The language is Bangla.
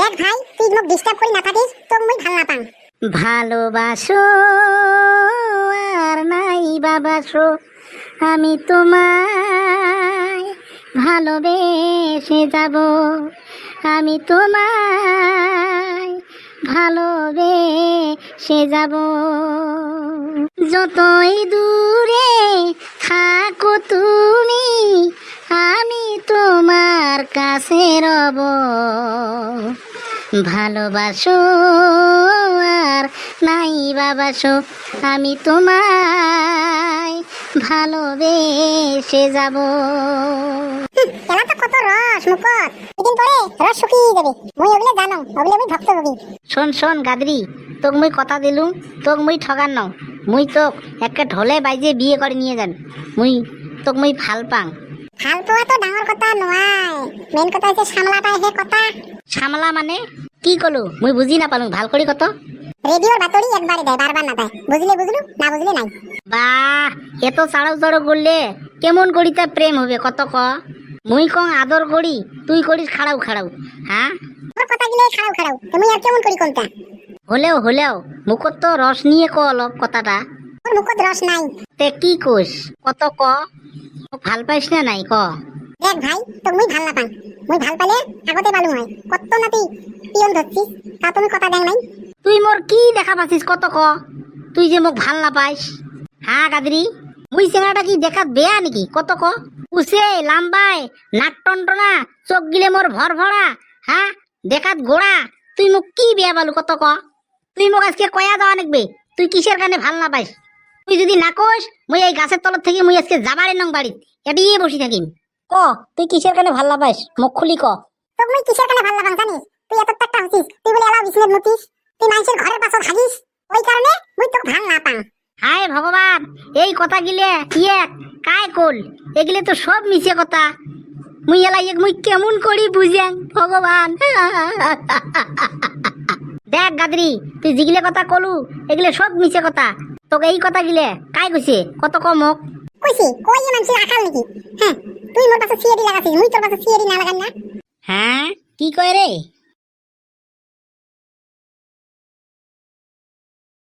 দেখ ভাই, তুই মোক ডিস্টার্ব করি না থাকিস তোক মুই ভালো না পাং ভালোবাসো আর নাই বাবাসো, আমি তোমায় ভালোবেসে যাব। আমি তোমায় ভালোবেসে যাব। যতই দূরে থাকো তুমি, আমি তোমার কাছে রব। ভালোবাসো আর নাই বাবাসো আমি তোমায় ভালোবেসে যাব। এলা তো কত রস মুখত এদিন পরে রস শুকিয়ে যাবে। মুই ওগুলো জানো ওগুলো মুই ভক্ত শোন শোন গাদরি তোক মুই কথা দিলুম তোক মুই ঠগান নও। মুই তোক একে ঢোলে বাইজে বিয়ে করে নিয়ে যান মুই তোক মুই ভালো পাং। ভালো পোৱা তো ডাঙৰ কথা নহয় মেইন কথা চামলা পাই সেই কথা। সামলা মানে? কি কলো? মুই বুঝি নাপালুং। ভালো কৰি কত? রেডিওর বাতরি একবারে দেয় বারবার না দেয় বুঝলে বুঝলু না বুঝলে নাই? বাহ এত চাড়াও চাড়ো করলে কেমন করিতে প্রেম হবে কত ক? মুই কং আদর করি তুই করিস খাড়াও খাড়াও হ্যাঁ তোর কথা গিলে খাড়াও খাড়াও তুমি আর কেমন করি কোনটা হলেও হলেও মুখত তো রস নিয়ে ক অলপ কথাটা? তোর মুখত রস নাই। তে কি কইস কত ক? ভালো পাইস না নাই ক? দেখ ভাই তোক মুই ভালো নাপাং মুই ভালো পালে আগতে পালু হয়। কত নাতি পিয়ন ধরছিস, তা তুমি কথা দেখ নাই। তুই মোর কি দেখা পাচ্ছিস কত ক? তুই যে মোক ভালো নাপাইস হ্যাঁ গাদরি মুই চেঙাটা কি দেখাত বেয়া নেকি? কত ক? উসে লাম্বাই, নাক টনটনা, চোখ গিলে মোর ভর ভরা হ্যাঁ দেখাত গোড়া। তুই মোক কি বেয়া পালু কত ক? তুই মোক আজকে কয়া যাওয়া নেকবে? তুই কিসের কানে ভালো নাপাইস তুই যদি না কইস মুই এই গাছের তলত থেকে মুই আজকে যাবারে নং বাড়িত এটিয়ে বসি থাকিম। ক তুই কিসের কানে ভালো নাপাইস মুখ খুলি ক। তোক মুই কিসের কানে ভালো নাপাং জানিস? তুই এত হচ্ছিস তুই বলে এলাও মুতিস তুই মানুষের ঘরের হাগিস ওই কারণে মুই তোক ভালো নাপাং হায় ভগবান এই কথা গিলে ইয়ে কায় কল? এগুলো তো সব মিছে কথা। মুই এলা ইয়ে মুই কেমন করি বুঝাং ভগবান? দেখ গাদরি তুই যেগুলো কথা কলু এগুলো সব মিছে কথা। তোকে এই কথা গিলে কাই কইছে? কত কমক কইছি, কই এ মানুষের আকাল নাকি? হ্যাঁ তুই মোর পাশে সিএডি লাগাছিস, মুই তোর পাশে সিএডি না লাগান না। হ্যাঁ কি কয় রে?